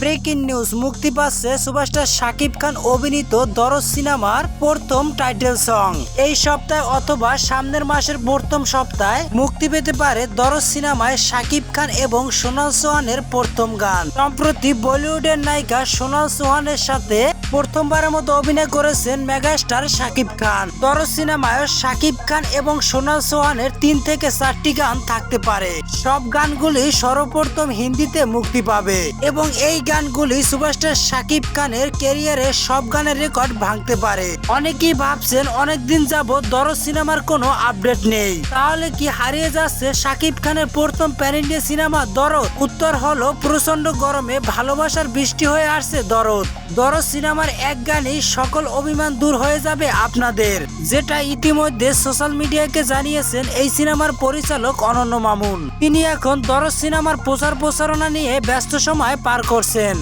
Breaking news মুক্তি পাচ্ছে superstar Shakib Khan অভিনীত দরজ সিনেমার প্রথম টাইটেল সং। এই সপ্তাহে অথবা সামনের মাসের প্রথম সপ্তাহে মুক্তি পেতে পারে দরজ সিনেমায় শাকিব খান এবং সোনাল সোহানের প্রথম গান। সম্প্রতি বলিউডের নায়িকা সোনাল সোহানের সাথে প্রথমবারের মতো অভিনয় করেছেন মেগাস্টার শাকিব খান। দরজ সিনেমায় শাকিব খান এবং সোনাল সোহানের তিন থেকে চারটি গান থাকতে পারে। সব গানগুলি সর্বপ্রথম হিন্দিতে মুক্তি পাবে এবং এই গানগুলি সুপারস্টার শাকিব খানের ক্যারিয়ারে সব গানের রেকর্ড ভাঙতে পারে। অনেকেই ভাবছেন অনেকদিন যাবত দরজ সিনেমার কোনো আপডেট নেই। তাহলে কি হারিয়ে যাচ্ছে শাকিব খানের প্রথম প্যান ইন্ডিয়া সিনেমা দরদ? উত্তর হলো প্রচণ্ড গরমে ভালোবাসার বৃষ্টি হয়ে আসছে দরদ। দরদ সিনেমার এক গানেই সকল অভিমান দূর হয়ে যাবে আপনাদের। যেটা ইতিমধ্যে সোশ্যাল মিডিয়াকে জানিয়েছেন এই সিনেমার পরিচালক অনন্য মামুন। তিনি এখন দরজ সিনেমার প্রচার প্রচারণা নিয়ে ব্যস্ত সময় পার করছেন।